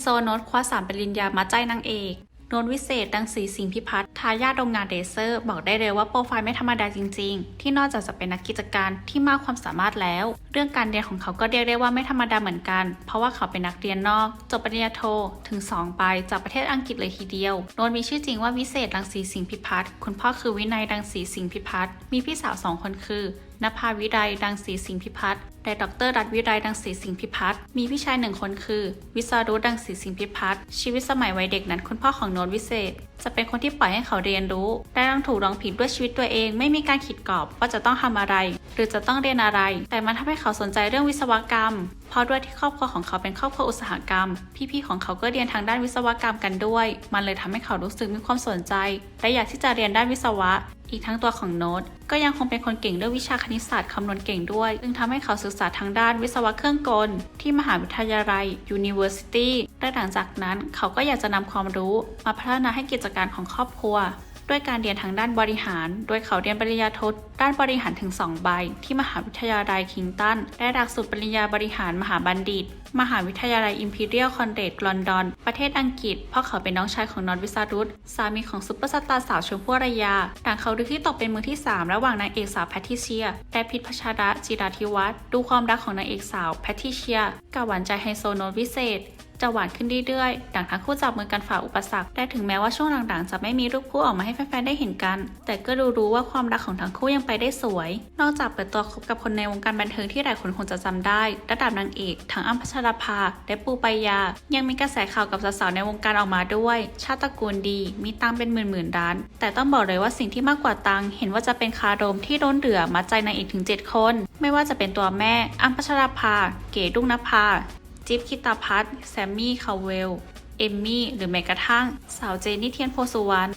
โซโนตคว้าสามปริญญามาใจนางเอกนวลวิเศษ ดังสีสิงห์พิพัฒน์ทายาทโรงงานเดเซอร์ บอกได้เลยว่าโปรไฟล์ไม่ธรรมดาจริง ๆ ที่นอกจากจะเป็นนักกิจการที่มากความสามารถแล้ว เรื่องการเรียนของเขาก็เรียกได้ว่าไม่ธรรมดาเหมือนกัน เพราะว่าเขาเป็นนักเรียนนอก จบปริญญาโทถึง 2 ไปจากประเทศอังกฤษเลยทีเดียวนวลมีชื่อจริงว่าวิเศษ ดังสีสิงห์พิพัฒน์คุณพ่อคือวินัยดังสีสิงห์พิพัฒน์มีพี่สาวสองคนคือ นภาวิไลดังศรีสิงห์พิพัฒน์และดรรัตวิไลดังศรีสิงห์พิพัฒน์มีพี่ชายหนึ่งคนคือ วิสารุดังศรีสิงห์พิพัฒน์ชีวิตสมัยวัยเด็กนั้นคุณพ่อของโนนวิเศษ จะเป็นคนที่ปล่อยให้เขาเรียนรู้ ได้ลองถูกลองผิดด้วยชีวิตตัวเอง ไม่มีการขีดกรอบว่าจะต้องทำอะไร หรือจะต้องเรียนอะไร แต่มันทำให้เขาสนใจเรื่องวิศวกรรม เพราะด้วยที่ครอบครัวของเขาเป็นครอบครัวอุตสาหกรรม พี่ๆของเขาก็เรียนทางด้านวิศวกรรมกันด้วย มันเลยทำให้เขารู้สึกมีความสนใจ และอยากที่จะเรียนด้านวิศวะ อีกทั้งตัวของโน้ตก็ยังคงเป็นคนเก่งเรื่องวิชาคณิตศาสตร์คำนวณเก่งด้วยจึงทำให้เขาศึกษาทางด้านวิศวะเครื่องกล ที่มหาวิทยาลัย University และหลังจากนั้นเขาก็อยากจะนำความรู้ มาพัฒนาให้กิจการของครอบครัว ด้วยการเรียนทางด้านบริหาร โดยเขาเรียนปริญญาโทด้านบริหารถึง 2 ใบ ที่มหาวิทยาลัยคิงตันและหลักสูตรปริญญาบริหารมหาบัณฑิต มหาวิทยาลัย Imperial College London ประเทศอังกฤษ เพราะเขาเป็นน้องชายของนอตวิสารุตสามีของซุปเปอร์สตาร์สาวชมพู่อารยาหลังเขาดูที่ตกเป็นมือที่ 3 ระหว่างนางเอกสาวแพทริเชีย และพิษพัชระจิราธิวัฒน์ดูความรักของนางเอกสาวแพทริเชียกับหวานใจไฮโซโนตวิเศษ จะหวานขึ้นเรื่อยๆ ดังทั้งคู่จับมือกันฝ่าอุปสรรคแต่ถึงแม้ว่าช่วงหลังๆ จะไม่มีรูปคู่ออกมาให้แฟนๆ ได้เห็นกัน แต่ก็ดูรู้ว่าความรักของทั้งคู่ยังไปได้สวย นอกจากเปิดตัวคบกับคนในวงการบันเทิงที่หลายคนคงจะจำได้ ระดับนางเอก ทั้งอ้ำพัชราภา และปูปายา ยังมีกระแสข่าวกับสาวๆ ในวงการออกมาด้วย ชาติตระกูลดี มีตังเป็นหมื่นๆล้าน แต่ต้องบอกเลยว่าสิ่งที่มากกว่าตังเห็นว่าจะเป็นคารมที่ล้นเหลือมัดใจนางเอกถึง 7 คน ไม่ว่าจะเป็นตัวแม่อ้ำพัชราภา เก๋รุ่งนภา จิ๊บคิตาพัฒแซมมี่คาเวล เอมมี่ หรือแม้กระทั่ง สาวเจนนี่เทียนโพสุวรรณ